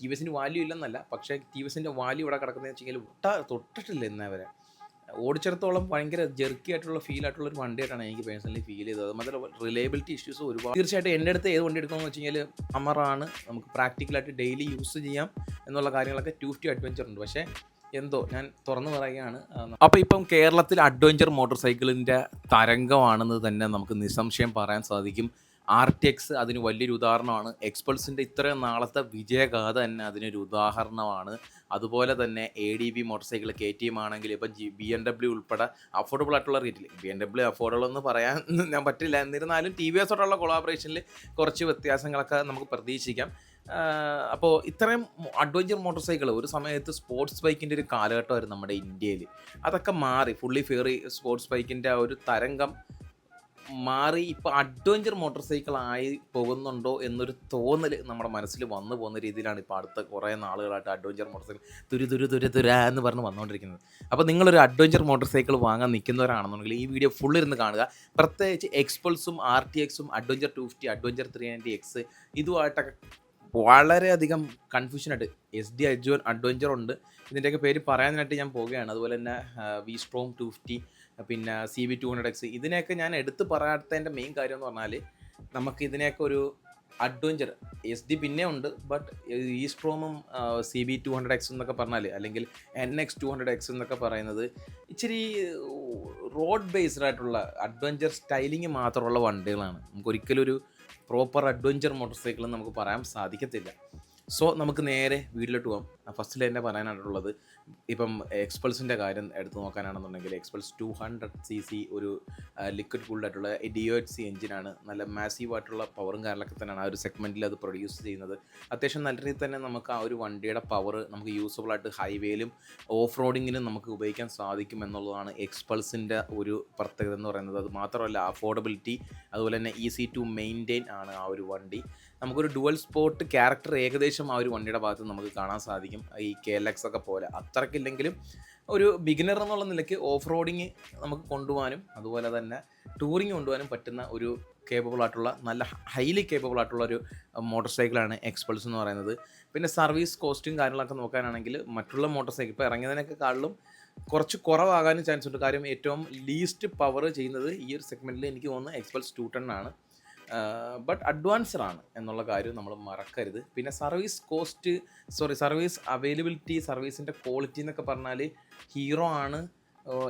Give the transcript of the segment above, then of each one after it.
T V എസിന് value ഇല്ലെന്നല്ല പക്ഷേ ടി വി എസിന്റെ വാല്യൂ ഇവിടെ കിടക്കുന്നത് വെച്ചെങ്കിൽ ഒട്ട തൊട്ടിട്ടില്ല ഇന്നവരെ ഓടിച്ചിടത്തോളം ഭയങ്കര ജെർക്കി ആയിട്ടുള്ള ഫീൽ ആയിട്ടുള്ള ഒരു വണ്ടിയായിട്ടാണ് എനിക്ക് പേഴ്സണലി ഫീൽ ചെയ്തത്. മാത്രമല്ല റിലയബിലിറ്റി ഇഷ്യൂസ് ഒരുപാട്. തീർച്ചയായിട്ടും എന്റെ അടുത്ത് ഏത് വണ്ടി എടുക്കണമെന്ന് വെച്ച് കഴിഞ്ഞാൽ അമറാണ് നമുക്ക് പ്രാക്ടിക്കലായിട്ട് ഡെയിലി യൂസ് ചെയ്യാം എന്നുള്ള കാര്യങ്ങളൊക്കെ ടു ഫിഫ്റ്റി അഡ്വഞ്ചർ ഉണ്ട്. പക്ഷേ എന്തോ ഞാൻ തുറന്നു പറയുകയാണ്. അപ്പോൾ ഇപ്പം കേരളത്തിൽ അഡ്വഞ്ചർ മോട്ടോർ സൈക്കിളിന്റെ തരംഗമാണെന്ന് തന്നെ നമുക്ക് നിസ്സംശയം പറയാൻ സാധിക്കും. ആർ ടി എക്സ് അതിന് വലിയൊരു ഉദാഹരണമാണ്. എക്സ്പൾസിന്റെ ഇത്രയും നാളത്തെ വിജയഗാഥ തന്നെ അതിനൊരു ഉദാഹരണമാണ്. അതുപോലെ തന്നെ A D B motorcycle K T M ആണെങ്കിൽ ഇപ്പം ജി ബി എം ഡബ്ല്യു ഉൾപ്പെടെ അഫോർഡബിൾ ആയിട്ടുള്ള റേറ്റിൽ ബി എം ഡബ്ല്യു അഫോർഡബിൾ എന്ന് പറയാൻ ഞാൻ പറ്റില്ല. എന്നിരുന്നാലും ടി വി എസോടുള്ള കൊളാബറേഷനിൽ കുറച്ച് വ്യത്യാസങ്ങളൊക്കെ നമുക്ക് പ്രതീക്ഷിക്കാം. അപ്പോൾ ഇത്രയും അഡ്വഞ്ചർ മോട്ടോർ സൈക്കിൾ ഒരു സമയത്ത് സ്പോർട്സ് ബൈക്കിന്റെ ഒരു കാലഘട്ടമായിരുന്നു നമ്മുടെ ഇന്ത്യയിൽ അതൊക്കെ മാറി ഫുള്ളി ഫിയറി സ്പോർട്സ് ബൈക്കിന്റെ ആ ഒരു തരംഗം മാറി ഇപ്പോൾ അഡ്വഞ്ചർ മോട്ടോർ സൈക്കിൾ ആയി പോകുന്നുണ്ടോ എന്നൊരു തോന്നൽ നമ്മുടെ മനസ്സിൽ വന്നു പോകുന്ന രീതിയിലാണ് ഇപ്പോൾ അടുത്ത കുറേ നാളുകളായിട്ട് അഡ്വഞ്ചർ മോട്ടോർ സൈക്കിൾ തുരു തുരു തുരു തുര എന്ന് പറഞ്ഞ് വന്നുകൊണ്ടിരിക്കുന്നത്. അപ്പോൾ നിങ്ങളൊരു അഡ്വഞ്ചർ മോട്ടോർ സൈക്കിൾ വാങ്ങാൻ നിൽക്കുന്നവരാണെന്നുണ്ടെങ്കിൽ ഈ വീഡിയോ ഫുൾ ഇരുന്ന് കാണുക. പ്രത്യേകിച്ച് എക്സ്പൾസും ആർ ടി എക്സും adventure two fifty adventure three ninety X ഇതുമായിട്ടൊക്കെ വളരെയധികം കൺഫ്യൂഷനായിട്ട് എസ് ഡി അജ്വൻ അഡ്വഞ്ചർ ഉണ്ട്. ഇതിന്റെയൊക്കെ പേര് പറയാനായിട്ട് ഞാൻ പോവുകയാണ്. അതുപോലെ തന്നെ വി സ്ട്രോം ടു ഫിഫ്റ്റി പിന്നെ C B two hundred X ഇതിനെയൊക്കെ ഞാൻ എടുത്തു പറയാത്തതിന്റെ മെയിൻ കാര്യം എന്ന് പറഞ്ഞാൽ നമുക്ക് ഇതിനെയൊക്കെ ഒരു അഡ്വഞ്ചർ എസ് ഡി പിന്നെ ഉണ്ട് ബട്ട് ഈ സ്ട്രോമും C B two hundred X എന്നൊക്കെ പറഞ്ഞാൽ അല്ലെങ്കിൽ N X two hundred X എന്നൊക്കെ പറയുന്നത് ഇച്ചിരി റോഡ് ബേസ്ഡ് ആയിട്ടുള്ള അഡ്വഞ്ചർ സ്റ്റൈലിങ് മാത്രമുള്ള വണ്ടികളാണ്. നമുക്ക് ഒരിക്കലും ഒരു പ്രോപ്പർ അഡ്വഞ്ചർ മോട്ടോർ സൈക്കിൾ നമുക്ക് പറയാൻ സാധിക്കത്തില്ല. സോ നമുക്ക് നേരെ വീട്ടിലോട്ട് പോകാം ഫസ്റ്റിൽ തന്നെ പറയാനായിട്ടുള്ളത് ഇപ്പം എക്സ്പൾസിന്റെ കാര്യം എടുത്തു നോക്കാനാണെന്നുണ്ടെങ്കിൽ Xpulse two hundred C C ഒരു ലിക്വിഡ് കൂൾഡ് ആയിട്ടുള്ള ഡി ഒ എച്ച് സി എഞ്ചിനാണ്. നല്ല മാസീവ് ആയിട്ടുള്ള പവറും കാര്യങ്ങളൊക്കെ തന്നെയാണ് ആ ഒരു സെഗ്മെന്റിൽ അത് പ്രൊഡ്യൂസ് ചെയ്യുന്നത്. അത്യാവശ്യം നല്ല രീതിയിൽ തന്നെ നമുക്ക് ആ ഒരു വണ്ടിയുടെ പവർ നമുക്ക് യൂസബിൾ ആയിട്ട് ഹൈവേയിലും ഓഫ് റോഡിങ്ങിലും നമുക്ക് ഉപയോഗിക്കാൻ സാധിക്കും എന്നുള്ളതാണ് എക്സ്പൾസിന്റെ ഒരു പ്രത്യേകത എന്ന് പറയുന്നത്. അത് മാത്രമല്ല അഫോർഡബിലിറ്റി അതുപോലെ തന്നെ ഈസി ടു മെയിന്റെയിൻ ആണ് ആ ഒരു വണ്ടി. നമുക്കൊരു ഡുവൽ സ്പോട്ട് ക്യാരക്ടർ ഏകദേശം ആ ഒരു വണ്ടിയുടെ ഭാഗത്ത് നമുക്ക് കാണാൻ സാധിക്കും. ഈ കെ എൽ എക്സ് ഒക്കെ പോലെ. അത്രക്കില്ലെങ്കിലും ഒരു ബിഗിനർ എന്നുള്ള നിലയ്ക്ക് ഓഫ് റോഡിങ് നമുക്ക് കൊണ്ടുപോകാനും അതുപോലെ തന്നെ ടൂറിങ് കൊണ്ടുപോകാനും പറ്റുന്ന ഒരു കേപ്പബിൾ ആയിട്ടുള്ള നല്ല ഹൈലി കേപ്പബിൾ ആയിട്ടുള്ള ഒരു മോട്ടോർ സൈക്കിളാണ് എക്സ്പൾസ് എന്ന് പറയുന്നത്. പിന്നെ സർവീസ് കോസ്റ്റും കാര്യങ്ങളൊക്കെ നോക്കാനാണെങ്കിൽ മറ്റുള്ള മോട്ടോർ സൈക്കിൾ ഇപ്പോൾ ഇറങ്ങിയതിനൊക്കെ കാളിലും കുറച്ച് കുറവാകാനും ചാൻസ് ഉണ്ട്. കാര്യം ഏറ്റവും ലീസ്റ്റ് പവർ ചെയ്യുന്നത് ഈ ഒരു സെഗ്മെന്റിൽ എനിക്ക് തോന്നുന്നത് എക്സ്പൾസ് ടു ടെൻ ആണ്. ബട്ട് അഡ്വാൻസ്ഡ് ആണ് എന്നുള്ള കാര്യം നമ്മൾ മറക്കരുത്. പിന്നെ service cost sorry service availability സർവീസിന്റെ quality എന്നൊക്കെ പറഞ്ഞാൽ ഹീറോ ആണ്.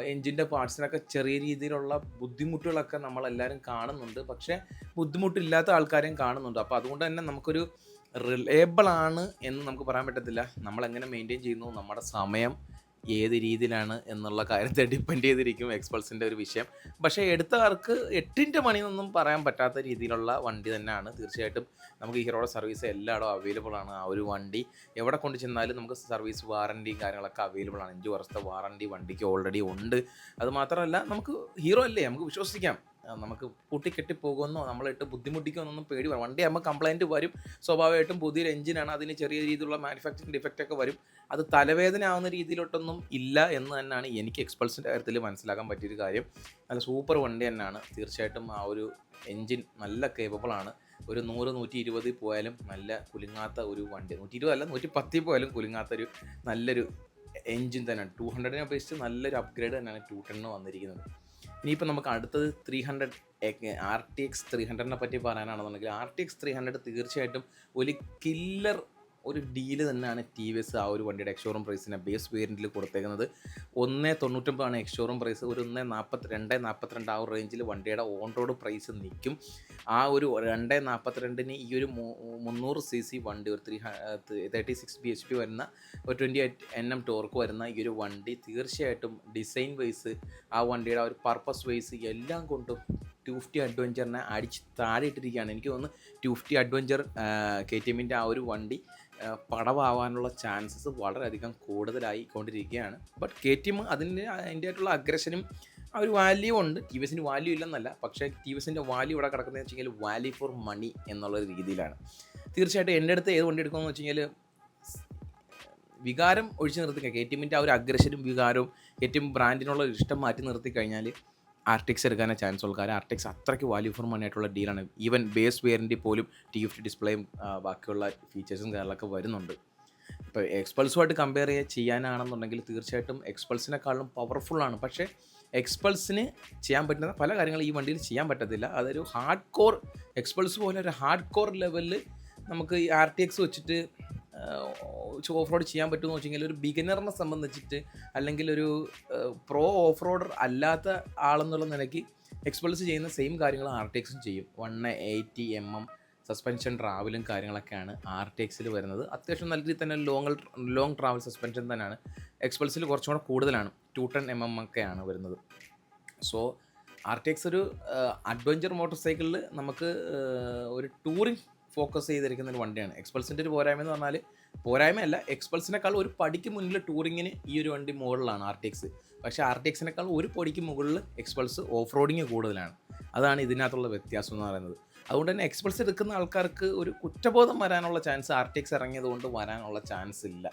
എൻജിന്റെ പാർട്സിനൊക്കെ ചെറിയ രീതിയിലുള്ള ബുദ്ധിമുട്ടുകളൊക്കെ നമ്മളെല്ലാവരും കാണുന്നുണ്ട്. പക്ഷേ ബുദ്ധിമുട്ടില്ലാത്ത ആൾക്കാരെയും കാണുന്നുണ്ട്. അപ്പോൾ അതുകൊണ്ട് തന്നെ നമുക്കൊരു റിലയബിൾ ആണ് എന്ന് നമുക്ക് പറയാൻ പറ്റത്തില്ല. നമ്മളെങ്ങനെ മെയിന്റെയിൻ ചെയ്യുന്നു? നമ്മുടെ സമയം ഏത് രീതിയിലാണ് എന്നുള്ള കാര്യത്തെ ഡിപ്പെൻഡ് ചെയ്തിരിക്കും എക്സ്പൾസിന്റെ ഒരു വിഷയം. പക്ഷേ എടുത്തവർക്ക് എട്ടിന്റെ മണിന്നൊന്നും പറയാൻ പറ്റാത്ത രീതിയിലുള്ള വണ്ടി തന്നെയാണ്. തീർച്ചയായിട്ടും നമുക്ക് ഈ ഹീറോയുടെ സർവീസ് എല്ലായിടും അവൈലബിൾ ആണ് ആ ഒരു വണ്ടി. എവിടെ കൊണ്ട് ചെന്നാലും നമുക്ക് സർവീസ് വാറണ്ടി കാര്യങ്ങളൊക്കെ അവൈലബിൾ ആണ്. അഞ്ച് വർഷത്തെ വാറണ്ടി വണ്ടിക്ക് ഓൾറെഡി ഉണ്ട്. അത് മാത്രമല്ല നമുക്ക് ഹീറോ അല്ലേ? നമുക്ക് വിശ്വസിക്കാം. നമുക്ക് പൂട്ടിക്കെട്ടി പോകുമെന്നോ നമ്മളിട്ട് ബുദ്ധിമുട്ടിക്കുമെന്നൊന്നും പേടി വരും വണ്ടി ആകുമ്പോൾ കംപ്ലൈന്റ് വരും. സ്വാഭാവികമായിട്ടും പുതിയൊരു എഞ്ചിനാണ് അതിന് ചെറിയ രീതിയിലുള്ള മാനുഫാക്ചറിങ് ഡിഫക്റ്റ് ഒക്കെ വരും. അത് തലവേദന ആവുന്ന രീതിയിലോട്ടൊന്നും ഇല്ല എന്ന് തന്നെയാണ് എനിക്ക് എക്സ്പൾസിന്റെ കാര്യത്തിൽ മനസ്സിലാക്കാൻ പറ്റിയൊരു കാര്യം. നല്ല സൂപ്പർ വണ്ടി തന്നെയാണ്. തീർച്ചയായിട്ടും ആ ഒരു എൻജിൻ നല്ല കേപ്പബിൾ ആണ്. ഒരു നൂറ് നൂറ്റി ഇരുപതിൽ പോയാലും നല്ല കുലുങ്ങാത്ത ഒരു വണ്ടി. നൂറ്റി അല്ല നൂറ്റി പത്തിൽ പോയാലും കുലുങ്ങാത്തൊരു നല്ലൊരു എൻജിൻ തന്നെയാണ്. ടു ഹൺഡ്രഡിനെ അപേക്ഷിച്ച് നല്ലൊരു അപ്ഗ്രേഡ് തന്നെയാണ് ടു ടെണ്ണിന് വന്നിരിക്കുന്നത്. ഇനിയിപ്പോൾ നമുക്ക് അടുത്തത് three hundred R T X three ഹൺഡ്രഡിനെ പറ്റി പറയാനാണെന്നുണ്ടെങ്കിൽ R T X three hundred തീർച്ചയായിട്ടും ഒരു കില്ലർ ഒരു ഡീൽ തന്നെയാണ് ടി വി എസ് ആ ഒരു വണ്ടിയുടെ എക്സ്ഷോറൂം പ്രൈസിനെ ബേസ് വേരിയന്റിൽ കൊടുത്തേക്കുന്നത്. ഒന്ന് തൊണ്ണൂറ്റൊമ്പതാണ് എക്സ്ഷോറൂം പ്രൈസ് ഒരു ഒന്ന് നാൽപ്പത്തി രണ്ട് നാൽപ്പത്തിരണ്ട് ആ ഒരു റേഞ്ചിൽ വണ്ടിയുടെ ഓൺ റോഡ് പ്രൈസ് നിൽക്കും. ആ ഒരു രണ്ട് നാൽപ്പത്തിരണ്ടിന് ഈ ഒരു മുന്നൂറ് സി സി വണ്ടി ഒരു three thirty six B H P വരുന്ന ഒരു twenty eight N M torque വരുന്ന ഈ ഒരു വണ്ടി തീർച്ചയായിട്ടും ഡിസൈൻ വൈസ് ആ വണ്ടിയുടെ ആ ഒരു പർപ്പസ് വൈസ് എല്ലാം കൊണ്ടും ടു ഫിഫ്റ്റി അഡ്വഞ്ചറിനെ അടിച്ച് താഴെ ഇട്ടിരിക്കുകയാണ്. എനിക്ക് തോന്നുന്നു two fifty adventure K T എമ്മിന്റെ ആ ഒരു വണ്ടി പടവാകാനുള്ള ചാൻസസ് വളരെയധികം കൂടുതലായി കൊണ്ടിരിക്കുകയാണ്. ബട്ട് കെ ടി എം അതിന്റെ അതിന്റെ ആയിട്ടുള്ള അഗ്രഷനും ആ ഒരു വാല്യൂ ഉണ്ട്. ടി വി എസിന്റെ വാല്യൂ ഇല്ലെന്നല്ല. പക്ഷേ ടി വി എസിന്റെ വാല്യൂ ഇവിടെ കിടക്കുന്നത് വെച്ച് കഴിഞ്ഞാൽ വാല്യൂ ഫോർ മണി എന്നുള്ള രീതിയിലാണ്. തീർച്ചയായിട്ടും എന്റെ അടുത്ത് ഏത് വണ്ടി എടുക്കുമെന്ന് വെച്ച് കഴിഞ്ഞാൽ വികാരം ഒഴിച്ചു നിർത്തി കെ ടി എമ്മിന്റെ ആ ഒരു അഗ്രഷനും വികാരവും കെ ടി എം ബ്രാൻഡിനുള്ള ഇഷ്ടം മാറ്റി നിർത്തി കഴിഞ്ഞാൽ ആർട്ടിക്സ് എടുക്കാനേ ചാൻസ് ഉള്ളൂ. കാരണം ആർട്ടിക്സ് അത്രയ്ക്ക് വാല്യൂ ഫോർ മണി ആയിട്ടുള്ള ഡീലാണ് ഈവൻ ബേസ് വെയറിന്റെ പോലും ടി എഫ് ഡിസ്പ്ലേയും ബാക്കിയുള്ള ഫീച്ചേഴ്സും കാര്യങ്ങളൊക്കെ വരുന്നുണ്ട്. ഇപ്പോൾ എക്സ്പൾസുമായിട്ട് കമ്പയർ ചെയ്യാൻ ചെയ്യാനാണെന്നുണ്ടെങ്കിൽ തീർച്ചയായിട്ടും എക്സ്പൾസിനെക്കാളും പവർഫുള്ളാണ് പക്ഷേ എക്സ്പൾസിന് ചെയ്യാൻ പറ്റുന്ന പല കാര്യങ്ങളും ഈ വണ്ടിയിൽ ചെയ്യാൻ പറ്റത്തില്ല. അതൊരു ഹാർഡ് കോർ എക്സ്പൾസ് പോലെ ഒരു ഹാർഡ് കോർ ലെവലിൽ നമുക്ക് ഈ ആർ ടി എക്സ് വെച്ചിട്ട് ഓഫ് റോഡ് ചെയ്യാൻ പറ്റുമെന്ന് വെച്ച് കഴിഞ്ഞാൽ ഒരു ബിഗിനറിനെ സംബന്ധിച്ചിട്ട് അല്ലെങ്കിൽ ഒരു പ്രോ ഓഫ് റോഡർ അല്ലാത്ത ആളെന്നുള്ള നിലയ്ക്ക് എക്സ്പൾസ് ചെയ്യുന്ന സെയിം കാര്യങ്ങൾ ആർ ടി എക്സും ചെയ്യും. One eighty M M suspension ട്രാവലും കാര്യങ്ങളൊക്കെയാണ് ആർ ടി എക്സിൽ വരുന്നത്. അത്യാവശ്യം നല്ല രീതിയിൽ തന്നെ ലോങ് ലോങ് ട്രാവൽ സസ്പെൻഷൻ തന്നെയാണ്. എക്സ്പൾസിൽ കുറച്ചും കൂടെ കൂടുതലാണ്. ടു ടെൻ എം എം ഒക്കെയാണ് വരുന്നത്. സോ ആർ ടി എക്സ് ഒരു അഡ്വഞ്ചർ മോട്ടോർ സൈക്കിളിൽ നമുക്ക് ഒരു ടൂറിങ് ഫോക്കസ് ചെയ്തിരിക്കുന്ന ഒരു വണ്ടിയാണ്. എക്സ്പൾസിന്റെ ഒരു പോരായ്മ എന്ന് പറഞ്ഞാൽ പോരായ്മയല്ല എക്സ്പൾസിനേക്കാൾ ഒരു പടിക്ക് മുന്നിൽ ടൂറിങ്ങിന് ഈ ഒരു വണ്ടി മുകളിലാണ് ആർ ടി എക്സ് പക്ഷേ ആർ ടി എക്സിനേക്കാൾ ഒരു പടിക്ക് മുകളിൽ എക്സ്പൾസ് ഓഫ് റോഡിങ് കൂടുതലാണ്. അതാണ് ഇതിനകത്തുള്ള വ്യത്യാസം എന്ന് പറയുന്നത്. അതുകൊണ്ട് തന്നെ എക്സ്പൾസ് എടുക്കുന്ന ആൾക്കാർക്ക് ഒരു കുറ്റബോധം വരാനുള്ള ചാൻസ് ആർ ടി എക്സ് ഇറങ്ങിയത് കൊണ്ട് വരാനുള്ള ചാൻസ് ഇല്ല.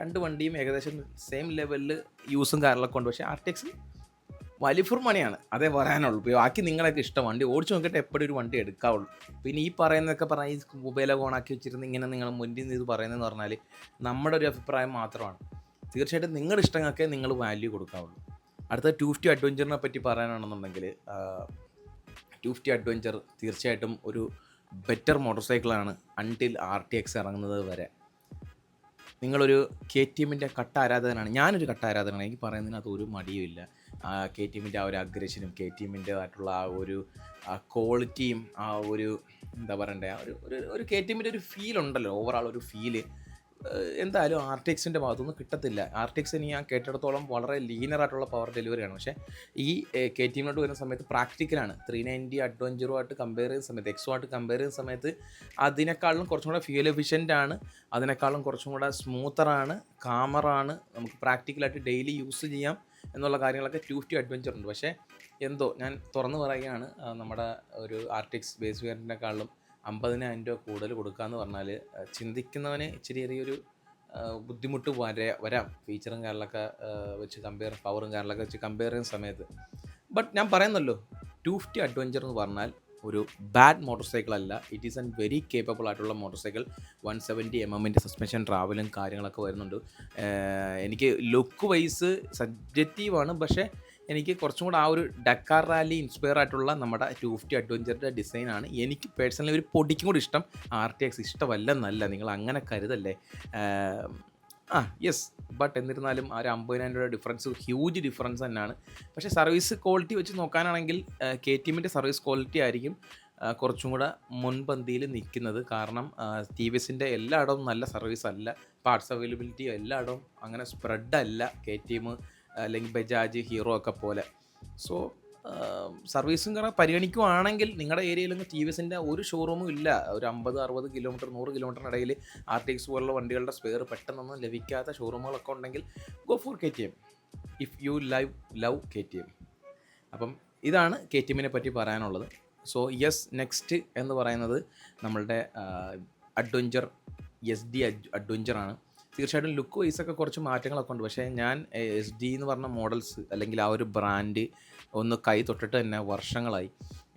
രണ്ട് വണ്ടിയും ഏകദേശം സെയിം ലെവലിൽ യൂസും കാര്യങ്ങളൊക്കെ ഉണ്ട്. പക്ഷേ ആർ ടി എക്സ് വലിയ ഫുർ മണിയാണ്. അതേ പറയാനുള്ളൂ. ബാക്കി നിങ്ങളൊക്കെ ഇഷ്ടം. വണ്ടി ഓടിച്ചു നോക്കിയിട്ട് എപ്പോഴും ഒരു വണ്ടി എടുക്കാവുള്ളൂ. പിന്നെ ഈ പറയുന്നതൊക്കെ പറഞ്ഞാൽ ഈ മൊബൈലൊക്കെ ഓണാക്കി വെച്ചിരുന്ന് ഇങ്ങനെ നിങ്ങൾ മുന്നിൽ നിന്ന് ഇത് പറയുന്നതെന്ന് പറഞ്ഞാൽ നമ്മുടെ ഒരു അഭിപ്രായം മാത്രമാണ്. തീർച്ചയായിട്ടും നിങ്ങളുടെ ഇഷ്ടങ്ങൾക്ക് നിങ്ങൾ വാല്യൂ കൊടുക്കാവുള്ളൂ. അടുത്ത ടു ഫിഫ്റ്റി അഡ്വഞ്ചറിനെ പറ്റി പറയാനാണെന്നുണ്ടെങ്കിൽ ടു ഫിഫ്റ്റി അഡ്വഞ്ചർ തീർച്ചയായിട്ടും ഒരു ബെറ്റർ മോട്ടോർ സൈക്കിളാണ് അൺടിൽ ആർ ടി എക്സ് ഇറങ്ങുന്നത് വരെ. നിങ്ങളൊരു കെ ടി എമ്മിന്റെ കട്ട ആരാധകനാണ് ഞാനൊരു കട്ട ആരാധകനാണ് എനിക്ക് പറയുന്നതിനകത്ത് ഒരു മടിയുമില്ല കെ ടി എമ്മിന്റെ ആ ഒരു അഗ്രഷനും കെ ടി എമ്മിന്റെ ആയിട്ടുള്ള ആ ഒരു ക്വാളിറ്റിയും ആ ഒരു എന്താ പറയണ്ടേ ഒരു ഒരു ഒരു കെ ടി എമ്മിന്റെ ഒരു ഫീൽ ഉണ്ടല്ലോ. ഓവറാൾ ഒരു ഫീൽ എന്തായാലും ആർട്ടിക്സിന്റെ ടി ഭാഗത്തുനിന്ന് കിട്ടത്തില്ല. ആർട്ടിക്സ് ഇനി ഞാൻ കേട്ടിടത്തോളം വളരെ ലീനറായിട്ടുള്ള പവർ ഡെലിവറിയാണ് പക്ഷേ ഈ കെ ടി എമ്മിലോട്ട് വരുന്ന സമയത്ത് പ്രാക്ടിക്കലാണ് ത്രീ നയന്റി അഡ്വഞ്ചറുമായിട്ട് കമ്പയർ ചെയ്യുന്ന സമയത്ത് എക്സുമായിട്ട് കമ്പയർ ചെയ്യുന്ന സമയത്ത് അതിനേക്കാളും കുറച്ചും കൂടെ ഫ്യൂൽ എഫിഷ്യന്റ് ആണ്. അതിനേക്കാളും കുറച്ചും കൂടെ സ്മൂത്തറാണ് കാമറാണ് നമുക്ക് പ്രാക്ടിക്കലായിട്ട് ഡെയിലി യൂസ് ചെയ്യാം എന്നുള്ള കാര്യങ്ങളൊക്കെ ടു ഫിഫ്റ്റി അഡ്വഞ്ചർ ഉണ്ട്. പക്ഷേ എന്തോ ഞാൻ തുറന്നു പറയുകയാണ് നമ്മുടെ ഒരു ആർട്ടിക്സ് ബേസ് വേരിയന്റിനെക്കാളും അമ്പതിനായിരം രൂപ കൂടുതൽ കൊടുക്കാന്ന് പറഞ്ഞാൽ ചിന്തിക്കുന്നവന് ഇച്ചിരി ചെറിയൊരു ബുദ്ധിമുട്ട് വര വരാം. ഫീച്ചറും കാര്യങ്ങളൊക്കെ വെച്ച് കമ്പയർ പവറും കാര്യങ്ങളൊക്കെ വെച്ച് കമ്പയർ ചെയ്യുന്ന സമയത്ത്. ബട്ട് ഞാൻ പറയുന്നല്ലോ ടു ഫിഫ്റ്റി അഡ്വഞ്ചർ എന്ന് പറഞ്ഞാൽ ഒരു ബാഡ് മോട്ടോർ സൈക്കിൾ അല്ല. It is an very capable ആയിട്ടുള്ള motorcycle one seventy M എമ്മിന്റെ സസ്പെൻഷൻ ട്രാവലും കാര്യങ്ങളൊക്കെ വരുന്നുണ്ട്. എനിക്ക് ലുക്ക് വൈസ് സബ്ജക്റ്റീവാണ് പക്ഷേ എനിക്ക് കുറച്ചും കൂടെ ആ ഒരു ഡക്കാർ റാലി ഇൻസ്പയർ ആയിട്ടുള്ള നമ്മുടെ ടു ഫിഫ്റ്റി അഡ്വഞ്ചറിന്റെ ഡിസൈനാണ് എനിക്ക് പേഴ്സണലി ഒരു പൊടിക്കും കൂടി ഇഷ്ടം. ആർ ടി എക്സ് ഇഷ്ടമല്ലെന്നല്ല. നിങ്ങൾ അങ്ങനെ കരുതല്ലേ? ആ യെസ് ബട്ട് എന്നിരുന്നാലും ആ ഒരു അമ്പതിനായിരം രൂപ ഡിഫറൻസ് ഹ്യൂജ് ഡിഫറൻസ് തന്നെയാണ്. പക്ഷേ സർവീസ് ക്വാളിറ്റി വെച്ച് നോക്കാനാണെങ്കിൽ കെ ടി എമ്മിന്റെ സർവീസ് ക്വാളിറ്റി ആയിരിക്കും കുറച്ചും കൂടെ മുൻപന്തിയിൽ നിൽക്കുന്നത്. കാരണം ടി വി എസിന്റെ എല്ലായിടവും നല്ല സർവീസ് അല്ല. പാർട്സ് അവൈലബിലിറ്റി എല്ലായിടവും അങ്ങനെ സ്പ്രെഡ് അല്ല കെ ടി എം അല്ലെങ്കിൽ ബജാജ് ഹീറോ ഒക്കെ പോലെ. സോ സർവീസും കാരണം പരിഗണിക്കുവാണെങ്കിൽ നിങ്ങളുടെ ഏരിയയിലൊന്നും ടി വി എസിന്റെ ഒരു ഷോറൂമും ഇല്ല. ഒരു അമ്പത് അറുപത് കിലോമീറ്റർ നൂറ് കിലോമീറ്ററിനിടയിൽ ആർ ടി എക്സ് പോലുള്ള വണ്ടികളുടെ സ്പെയർ പെട്ടെന്നൊന്നും ലഭിക്കാത്ത ഷോറൂമുകളൊക്കെ ഉണ്ടെങ്കിൽ go for K T M if you live love K T M അപ്പം ഇതാണ് കെ ടി എമ്മിനെ പറ്റി പറയാനുള്ളത്. സോ യെസ് നെക്സ്റ്റ് എന്ന് പറയുന്നത് നമ്മളുടെ അഡ്വഞ്ചർ എസ് ഡി അഡ്വഞ്ചറാണ് തീർച്ചയായിട്ടും ലുക്ക് വൈസ് ഒക്കെ കുറച്ച് മാറ്റങ്ങളൊക്കെ ഉണ്ട്. പക്ഷേ ഞാൻ എസ് ഡി എന്ന് പറഞ്ഞ മോഡൽസ് അല്ലെങ്കിൽ ആ ഒരു ബ്രാൻഡ് ഒന്ന് കൈ തൊട്ടിട്ട് തന്നെ വർഷങ്ങളായി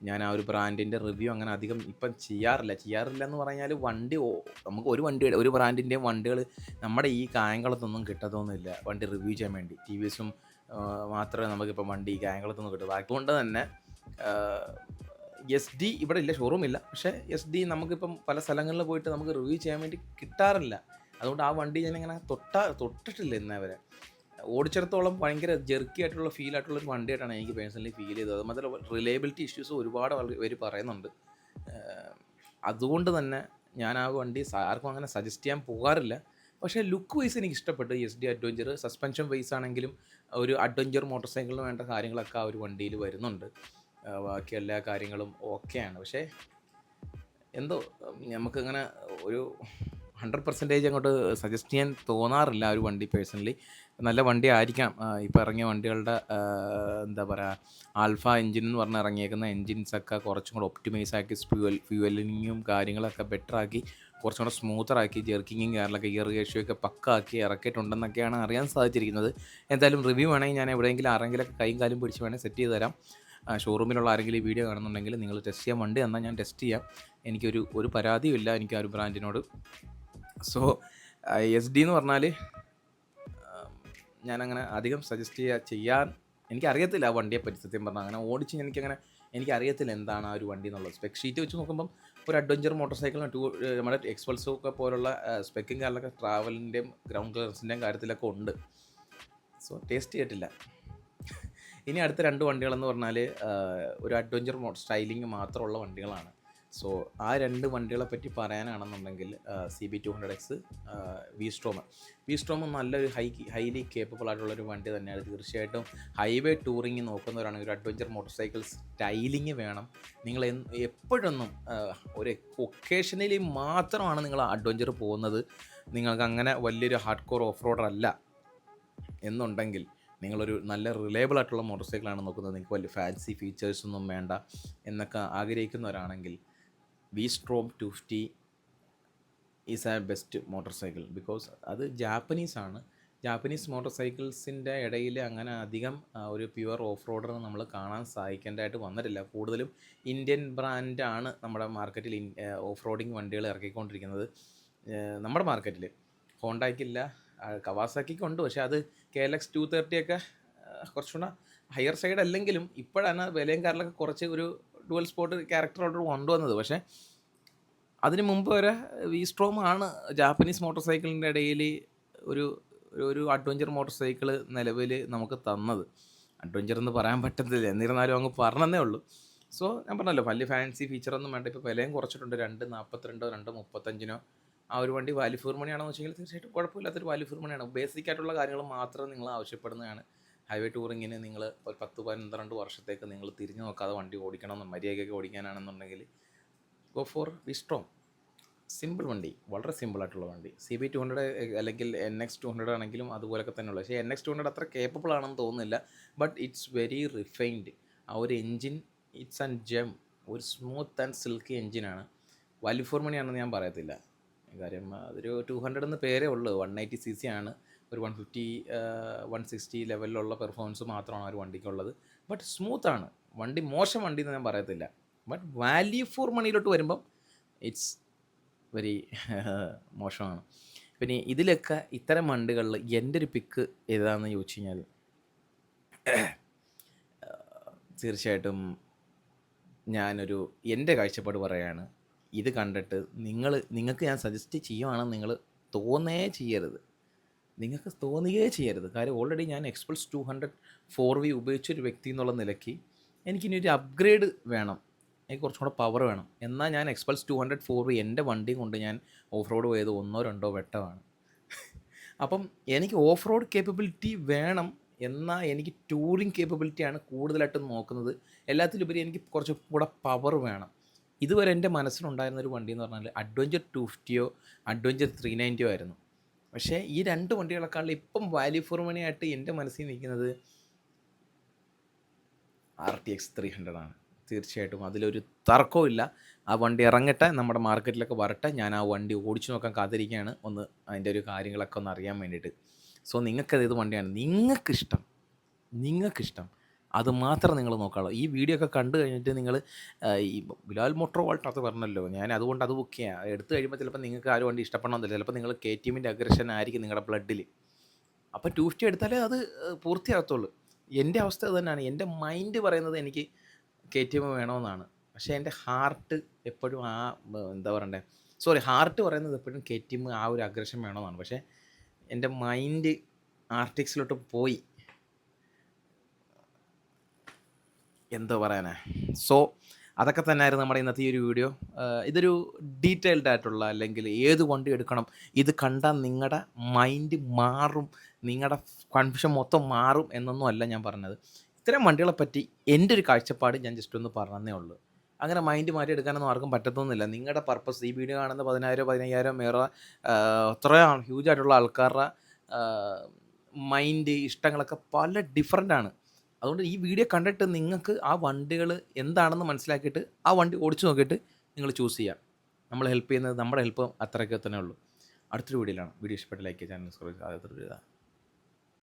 ഞാൻ ആ ഒരു ബ്രാൻഡിന്റെ റിവ്യൂ അങ്ങനെ അധികം ഇപ്പം ചെയ്യാറില്ല. ചെയ്യാറില്ല എന്ന് പറഞ്ഞാൽ വണ്ടി നമുക്ക് ഒരു വണ്ടി ഒരു ബ്രാൻഡിന്റെയും വണ്ടികൾ നമ്മുടെ ഈ കായംകുളത്തൊന്നും കിട്ടത്തൊന്നുമില്ല വണ്ടി റിവ്യൂ ചെയ്യാൻ വേണ്ടി. ടി വി എസും മാത്രമേ നമുക്കിപ്പം വണ്ടി ഈ കായംകുളത്തൊന്നും കിട്ടൂ അതുകൊണ്ട് തന്നെ എസ് ഡി ഇവിടെ ഇല്ല ഷോറൂം ഇല്ല. പക്ഷേ എസ് ഡി നമുക്കിപ്പം പല സ്ഥലങ്ങളിൽ പോയിട്ട് നമുക്ക് റിവ്യൂ ചെയ്യാൻ വേണ്ടി കിട്ടാറില്ല. അതുകൊണ്ട് ആ വണ്ടി ഞാനിങ്ങനെ തൊട്ട തൊട്ടിട്ടില്ല ഇന്നേ വരെ. ഓടിച്ചിടത്തോളം ഭയങ്കര ജെർക്കി ആയിട്ടുള്ള ഫീൽ ആയിട്ടുള്ള ഒരു വണ്ടിയായിട്ടാണ് എനിക്ക് പേഴ്സണലി ഫീൽ ചെയ്തത്. മാത്രമല്ല റിലയബിലിറ്റി ഇഷ്യൂസ് ഒരുപാട് പേര് പറയുന്നുണ്ട്. അതുകൊണ്ട് തന്നെ ഞാൻ ആ വണ്ടി ആർക്കും അങ്ങനെ സജസ്റ്റ് ചെയ്യാൻ പോകാറില്ല. പക്ഷേ ലുക്ക് വൈസ് എനിക്ക് ഇഷ്ടപ്പെട്ടു. S D adventure suspension wise ആണെങ്കിലും ഒരു അഡ്വഞ്ചർ മോട്ടോർ സൈക്കിളിന് വേണ്ട കാര്യങ്ങളൊക്കെ ആ ഒരു വണ്ടിയിൽ വരുന്നുണ്ട്. ബാക്കി എല്ലാ കാര്യങ്ങളും ഓക്കെയാണ് പക്ഷേ എന്തോ നമുക്കങ്ങനെ ഒരു ഹൺഡ്രഡ് പെർസെന്റേജ് അങ്ങോട്ട് സജസ്റ്റ് ചെയ്യാൻ തോന്നാറില്ല ഒരു വണ്ടി പേഴ്സണലി നല്ല വണ്ടി ആയിരിക്കാം ഇപ്പോൾ ഇറങ്ങിയ വണ്ടികളുടെ എന്താ പറയുക ആൽഫ എഞ്ചിൻ എന്ന് പറഞ്ഞ് ഇറങ്ങിയേക്കുന്ന എൻജിൻസൊക്കെ കുറച്ചും കൂടെ ഒപ്റ്റിമൈസ് ആക്കി ഫ്യൂവൽ ഫ്യൂവലിങ്ങും കാര്യങ്ങളൊക്കെ ബെറ്റർ ആക്കി കുറച്ചും കൂടെ സ്മൂത്തർ ആക്കി ജെർക്കിങ്ങും കാര്യങ്ങളൊക്കെ ഇയർ റേഷ്യോ പക്കാക്കി ഇറക്കിയിട്ടുണ്ടെന്നൊക്കെയാണ് അറിയാൻ സാധിച്ചിരിക്കുന്നത്. എന്തായാലും റിവ്യൂ വേണമെങ്കിൽ ഞാൻ എവിടെയെങ്കിലും ആരെങ്കിലൊക്കെ കൈയും കാലും പിടിച്ച് വേണേൽ സെറ്റ് ചെയ്ത് തരാം. ഷോറൂമിലുള്ള ആരെങ്കിലും ഈ വീഡിയോ കാണുന്നുണ്ടെങ്കിൽ നിങ്ങൾ ടെസ്റ്റ് ചെയ്യാൻ വണ്ടി തന്നാൽ ഞാൻ ടെസ്റ്റ് ചെയ്യാം. എനിക്കൊരു ഒരു പരാതിയും ഇല്ല എനിക്ക് ആ ഒരു ബ്രാൻഡിനോട് സോ എസ് ഡി എന്ന് പറഞ്ഞാൽ ഞാനങ്ങനെ അധികം സജസ്റ്റ് ചെയ്യാ ചെയ്യാൻ എനിക്കറിയത്തില്ല ആ വണ്ടിയെ സത്യം പറഞ്ഞാൽ അങ്ങനെ ഓടിച്ച് എനിക്കങ്ങനെ എനിക്കറിയത്തില്ല എന്താണ് ആ ഒരു വണ്ടി എന്നുള്ളത്. സ്പെക് ഷീറ്റ് വെച്ച് നോക്കുമ്പം ഒരു അഡ്വഞ്ചർ മോട്ടോർ സൈക്കിളിന് ടൂ നമ്മുടെ എക്സ്പൾസോ ഒക്കെ പോലുള്ള സ്പെക്കും കാര്യങ്ങളൊക്കെ ട്രാവലിന്റെയും ഗ്രൗണ്ട് ക്ലിയറൻസിന്റെയും കാര്യത്തിലൊക്കെ ഉണ്ട്. സോ ടേസ്റ്റ് ചെയ്തിട്ടില്ല. ഇനി അടുത്ത രണ്ട് വണ്ടികളെന്ന് പറഞ്ഞാൽ ഒരു അഡ്വഞ്ചർ സ്റ്റൈലിംഗ് മാത്രമുള്ള വണ്ടികളാണ്. സോ ആ രണ്ട് വണ്ടികളെ പറ്റി പറയാനാണെന്നുണ്ടെങ്കിൽ C B two hundred X V Strom V Strom നല്ലൊരു ഹൈ ഹൈലി കേപ്പബിൾ ആയിട്ടുള്ളൊരു വണ്ടി തന്നെയാണ്. തീർച്ചയായിട്ടും ഹൈവേ ടൂറിങ് നോക്കുന്നവരാണെങ്കിൽ ഒരു അഡ്വഞ്ചർ മോട്ടോർ സൈക്കിൾ സ്റ്റൈലിംഗ് വേണം. നിങ്ങൾ എപ്പോഴൊന്നും ഒരു ഒക്കേഷനിൽ മാത്രമാണ് നിങ്ങൾ അഡ്വഞ്ചർ പോകുന്നത്. നിങ്ങൾക്ക് അങ്ങനെ വലിയൊരു ഹാർഡ് കോർ ഓഫ് റോഡർ അല്ല. എന്നുണ്ടെങ്കിൽ നിങ്ങളൊരു നല്ല റിലയബിൾ ആയിട്ടുള്ള മോട്ടോർ സൈക്കിളാണ് നോക്കുന്നത്. നിങ്ങൾക്ക് വലിയ ഫാൻസി ഫീച്ചേഴ്സൊന്നും വേണ്ട എന്നൊക്കെ ആഗ്രഹിക്കുന്നവരാണെങ്കിൽ V Strom two fifty is a best motorcycle because അത് ജാപ്പനീസ് ആണ്. ജാപ്പനീസ് മോട്ടോർ സൈക്കിൾസിന്റെ ഇടയിൽ അങ്ങനെ അധികം ഒരു പ്യുവർ ഓഫ് റോഡർ നമ്മൾ കാണാൻ സാധിക്കേണ്ടതായിട്ട് വന്നിട്ടില്ല. കൂടുതലും ഇന്ത്യൻ ബ്രാൻഡാണ് നമ്മുടെ മാർക്കറ്റിൽ ഓഫ് റോഡിങ് വണ്ടികൾ ഇറക്കിക്കൊണ്ടിരിക്കുന്നത് നമ്മുടെ മാർക്കറ്റിൽ ഹോണ്ടാക്കില്ല കവാസാക്കിക്ക് ഉണ്ട് പക്ഷേ അത് കെ എൽ എക്സ് ടു തേർട്ടിയൊക്കെ കുറച്ചുകൂടെ ഹയർ സൈഡ് അല്ലെങ്കിലും ഇപ്പോഴാണ് വിലയും കാറിലൊക്കെ കുറച്ച് ഒരു ഡുവൽ സ്പോട്ട് ക്യാരക്ടറോട് കൊണ്ടുവന്നത്. പക്ഷേ അതിന് മുമ്പ് വരെ വി സ്ട്രോം ആണ് ജാപ്പനീസ് മോട്ടോർ സൈക്കിളിന്റെ ഇടയിൽ ഒരു ഒരു അഡ്വഞ്ചർ മോട്ടോർ സൈക്കിൾ നിലവിൽ നമുക്ക് തന്നത്. അഡ്വഞ്ചർ എന്ന് പറയാൻ പറ്റത്തില്ല. എന്നിരുന്നാലും അങ്ങ് പറഞ്ഞതേ ഉള്ളൂ. സോ ഞാൻ പറഞ്ഞല്ലോ വലിയ ഫാൻസി ഫീച്ചറൊന്നും വേണ്ട. ഇപ്പോൾ വിലയും കുറച്ചിട്ടുണ്ട്. രണ്ട് നാൽപ്പത്തിരണ്ടോ രണ്ട് മുപ്പത്തഞ്ചിനോ. ആ ഒരു വണ്ടി വാലിഫൂർ ഫോർ മണിയാണെന്ന് വെച്ചെങ്കിൽ തീർച്ചയായിട്ടും കുഴപ്പമില്ലാത്തൊരു വാലിഫൂർ ഫോർ മണിയാണ് ബേസിക് ആയിട്ടുള്ള കാര്യങ്ങൾ മാത്രം നിങ്ങൾ ആവശ്യപ്പെടുന്നതാണ്. ഹൈവേ ടൂറിങ്ങിന് നിങ്ങൾ ഒരു പത്ത് പന്ത്രണ്ട് വർഷത്തേക്ക് നിങ്ങൾ തിരിഞ്ഞു നോക്കാതെ വണ്ടി ഓടിക്കണമെന്ന് മര്യാദയ്ക്കൊക്കെ ഓടിക്കാനാണെന്നുണ്ടെങ്കിൽ go for V Strom simple വണ്ടി വളരെ സിമ്പിളായിട്ടുള്ള വണ്ടി. സി ബി ടു ഹൺഡ്രഡ് അല്ലെങ്കിൽ എൻ എക്സ് ടു ഹൺഡ്രഡ് ആണെങ്കിലും അതുപോലൊക്കെ തന്നെയുള്ളൂ. പക്ഷേ എൻ എക്സ് ടു ഹൺഡ്രഡ് അത്ര കേപ്പബിൾ ആണെന്ന് തോന്നുന്നില്ല. ബട്ട് ഇറ്റ്സ് വെരി റിഫൈൻഡ് ആ ഒരു എൻജിൻ ഇറ്റ്സ് ആൻഡ് ജെം ഒരു സ്മൂത്ത് ആൻഡ് സിൽക്കി എൻജിനാണ് വാല്യൂ ഫോർ മണിയാണെന്ന് ഞാൻ പറയത്തില്ല. കാര്യം അതൊരു ടു ഹൺഡ്രഡ് എന്ന് പേരേ ഉള്ളൂ. വൺ എയ്റ്റി സി സി ആണ്. ഒരു വൺ ഫിഫ്റ്റി വൺ സിക്സ്റ്റി ലെവലിലുള്ള പെർഫോമൻസ് മാത്രമാണ് ഒരു വണ്ടിക്കുള്ളത്. ബട്ട് സ്മൂത്താണ് വണ്ടി മോശം വണ്ടി എന്ന് ഞാൻ പറയത്തില്ല. ബട്ട് വാല്യൂ ഫോർ മണിയിലോട്ട് വരുമ്പം ഇറ്റ്സ് വെരി മോശമാണ്. പിന്നെ ഇതിലൊക്കെ ഇത്തരം വണ്ടികളിൽ എന്റെ ഒരു പിക്ക് ഏതാണെന്ന് ചോദിച്ചു കഴിഞ്ഞാൽ തീർച്ചയായിട്ടും ഞാനൊരു എന്റെ കാഴ്ചപ്പാട് പറയുകയാണ് ഇത് കണ്ടിട്ട് നിങ്ങൾ നിങ്ങൾക്ക് ഞാൻ സജസ്റ്റ് ചെയ്യുവാണെന്ന് നിങ്ങൾ തോന്നേ ചെയ്യരുത്. നിങ്ങൾക്ക് തോന്നുകയേ ചെയ്യരുത്. കാര്യം ഓൾറെഡി ഞാൻ Xpulse two hundred four V ഉപയോഗിച്ചൊരു വ്യക്തി എന്നുള്ള നിലയ്ക്ക് എനിക്കിനി ഒരു അപ്ഗ്രേഡ് വേണം. എനിക്ക് കുറച്ചും കൂടെ പവർ വേണം. എന്നാൽ ഞാൻ Xpulse two hundred four V എന്റെ വണ്ടി കൊണ്ട് ഞാൻ ഓഫ് റോഡ് പോയത് ഒന്നോ രണ്ടോ വെട്ടമാണ്. അപ്പം എനിക്ക് ഓഫ് റോഡ് കേപ്പബിലിറ്റി വേണം എന്നാൽ എനിക്ക് ടൂറിങ് കേപ്പബിലിറ്റിയാണ് കൂടുതലായിട്ടും നോക്കുന്നത്. എല്ലാത്തിലുപരി എനിക്ക് കുറച്ച് കൂടെ പവർ വേണം. ഇതുവരെ എന്റെ മനസ്സിലുണ്ടായിരുന്ന ഒരു വണ്ടി എന്ന് പറഞ്ഞാൽ അഡ്വഞ്ചർ ടു ഫിഫ്റ്റിയോ അഡ്വഞ്ചർ ത്രീ നയന്റിയോ ആയിരുന്നു. പക്ഷേ ഈ രണ്ട് വണ്ടികളെക്കാളും ഇപ്പം വാല്യൂ ഫോർ മണി ആയിട്ട് എന്റെ മനസ്സിൽ നിൽക്കുന്നത് R T X three hundred ആണ്. തീർച്ചയായിട്ടും അതിലൊരു തർക്കവും ആ വണ്ടി ഇറങ്ങട്ടെ നമ്മുടെ മാർക്കറ്റിലൊക്കെ വരട്ടെ. ഞാൻ ആ വണ്ടി ഓടിച്ചു നോക്കാൻ കാത്തിരിക്കുകയാണ്. ഒന്ന് അതിന്റെ ഒരു കാര്യങ്ങളൊക്കെ ഒന്ന് അറിയാൻ വേണ്ടിയിട്ട്. സോ നിങ്ങൾക്കത് ഏത് വണ്ടിയാണ്? നിങ്ങൾക്കിഷ്ടം. നിങ്ങൾക്കിഷ്ടം. അത് മാത്രം നിങ്ങൾ നോക്കാളൂ ഈ വീഡിയോ ഒക്കെ കണ്ടു കഴിഞ്ഞിട്ട് നിങ്ങൾ ഈ ബിലാൽ മോട്ടോർ വാൾട്ട് അത് പറഞ്ഞല്ലോ. ഞാൻ അതുകൊണ്ട് അത് ബുക്ക് ചെയ്യാം. എടുത്തു കഴിയുമ്പോൾ ചിലപ്പോൾ നിങ്ങൾക്ക് ആരും വണ്ടി ഇഷ്ടപ്പെടണമെന്നില്ല ചിലപ്പോൾ നിങ്ങൾ കെ ടി എമ്മിന്റെ അഗ്രഷൻ ആയിരിക്കും നിങ്ങളുടെ ബ്ലഡിൽ അപ്പോൾ ടു ഫിഫ്റ്റി എടുത്താലേ അത് പൂർത്തിയാകത്തുള്ളൂ. എന്റെ അവസ്ഥ തന്നെയാണ്. എന്റെ മൈൻഡ് പറയുന്നത് എനിക്ക് കെ ടി എം വേണമെന്നാണ് പക്ഷേ എന്റെ ഹാർട്ട് എപ്പോഴും ആ എന്താ പറയണ്ടേ? സോറി ഹാർട്ട് പറയുന്നത് എപ്പോഴും കെ ടി എം ആ ഒരു അഗ്രഷൻ വേണമെന്നാണ് പക്ഷേ എന്റെ മൈൻഡ് ആർട്ടിക്സിലോട്ട് പോയി. എന്തോ പറയാനാ? സോ അതൊക്കെ തന്നെയായിരുന്നു നമ്മുടെ ഇന്നത്തെ ഈ ഒരു വീഡിയോ ഇതൊരു ഡീറ്റെയിൽഡ് ആയിട്ടുള്ള അല്ലെങ്കിൽ ഏത് വണ്ടി എടുക്കണം ഇത് കണ്ടാൽ നിങ്ങളുടെ മൈൻഡ് മാറും നിങ്ങളുടെ കൺഫ്യൂഷൻ മൊത്തം മാറും എന്നൊന്നും അല്ല ഞാൻ പറഞ്ഞത്. ഇത്തരം വണ്ടികളെ പറ്റി എന്റെ ഒരു കാഴ്ചപ്പാട് ഞാൻ ജസ്റ്റ് ഒന്ന് പറഞ്ഞതേ ഉള്ളൂ. അങ്ങനെ മൈൻഡ് മാറ്റി എടുക്കാനൊന്നും ആർക്കും പറ്റത്തൊന്നുമില്ല. നിങ്ങളുടെ പർപ്പസ് ഈ വീഡിയോ കാണുന്ന പതിനായിരം പതിനയ്യായിരം ഏറെ അത്രയാണ് ഹ്യൂജ് ആയിട്ടുള്ള ആൾക്കാരുടെ മൈൻഡ് ഇഷ്ടങ്ങളൊക്കെ പല ഡിഫറെന്റ് ആണ്. അതുകൊണ്ട് ഈ വീഡിയോ കണ്ടിട്ട് നിങ്ങൾക്ക് ആ വണ്ടികൾ എന്താണെന്ന് മനസ്സിലാക്കിയിട്ട് ആ വണ്ടി ഓടിച്ചു നോക്കിയിട്ട് നിങ്ങൾ ചൂസ് ചെയ്യാം. നമ്മൾ ഹെൽപ്പ് ചെയ്യുന്നത് നമ്മുടെ ഹെൽപ്പ് അത്രയ്ക്ക് തന്നെ ഉള്ളൂ. അടുത്തൊരു വീഡിയോയിലാണ് വീഡിയോ ഇഷ്ടപ്പെട്ട ലൈക്ക് ചാനൽ സബ്സ്ക്രൈബ് ചെയ്താൽ